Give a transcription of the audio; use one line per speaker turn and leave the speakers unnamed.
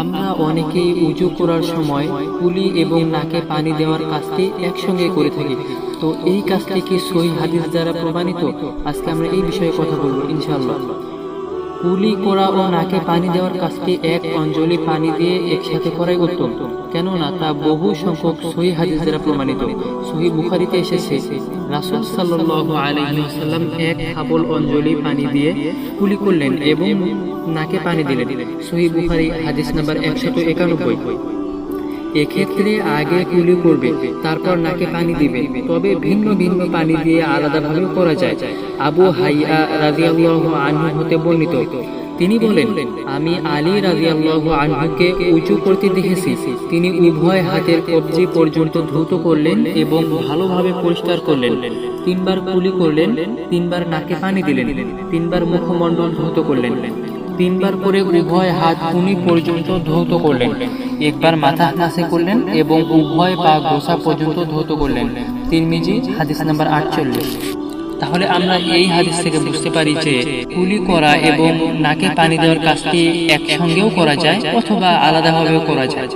আমরা অনেকেই উজু করার সময় পুলি এবং নাকে পানি দেওয়ার কাজটি একসঙ্গে করে থাকি। তো এই কাজটি কি সহি হাদিস দ্বারা প্রমাণিত? আজকে আমরা এই বিষয়ে কথা বলব, ইনশাআল্লাহ। কুলি করা ও নাকে পানি দেওয়ার কাজটি এক অঞ্জলি পানি দিয়ে একসাথে করাই উত্তম। কেননা তা বহু সংখ্যক সহি হাদিস দ্বারা প্রমাণিত। সহি বুখারিতে এসেছে, রাসূল আলাইহি এক হাবল অঞ্জলি পানি দিয়ে কুলি করলেন এবং নাকে পানি দিলেন। সহি বুখারি হাদিস নাম্বার একশত একানব্বই। এক্ষেত্রে আগে কুলি করবে, তারপর নাকে পানি দিবে। তবে ভিন্ন ভিন্ন পানি দিয়ে আলাদাভাবেও করা যায়। আবু হাইয়া রাজিয়াল্লাহু আনহু হতে বর্ণিত। তিনি বলেন, আমি আলী রাজিয়াল্লাহু আনহুকে উঁচু করতে দেখেছি। তিনি উভয় হাতের কবজি পর্যন্ত ধৌত করলেন এবং ভালোভাবে পরিষ্কার করলেন। তিনবার কুলি করলেন, তিনবার নাকে পানি দিলেন, তিনবার মুখমণ্ডল ধৌত করলেন, তিনবার করে উভয় হাত কুনি পর্যন্ত ধৌত করলেন। একবার মাথা কাছে করলেন এবং উভয় পা গোসা পর্যন্ত ধৌত করলেন। তিরমিজি, হাদিস নাম্বার আটচল্লিশ। তাহলে আমরা এই হাদিস থেকে বুঝতে পারি যে কুলি করা এবং নাকে পানি দেওয়ার কাজটি একসঙ্গেও করা যায় অথবা আলাদাভাবেও করা যায়।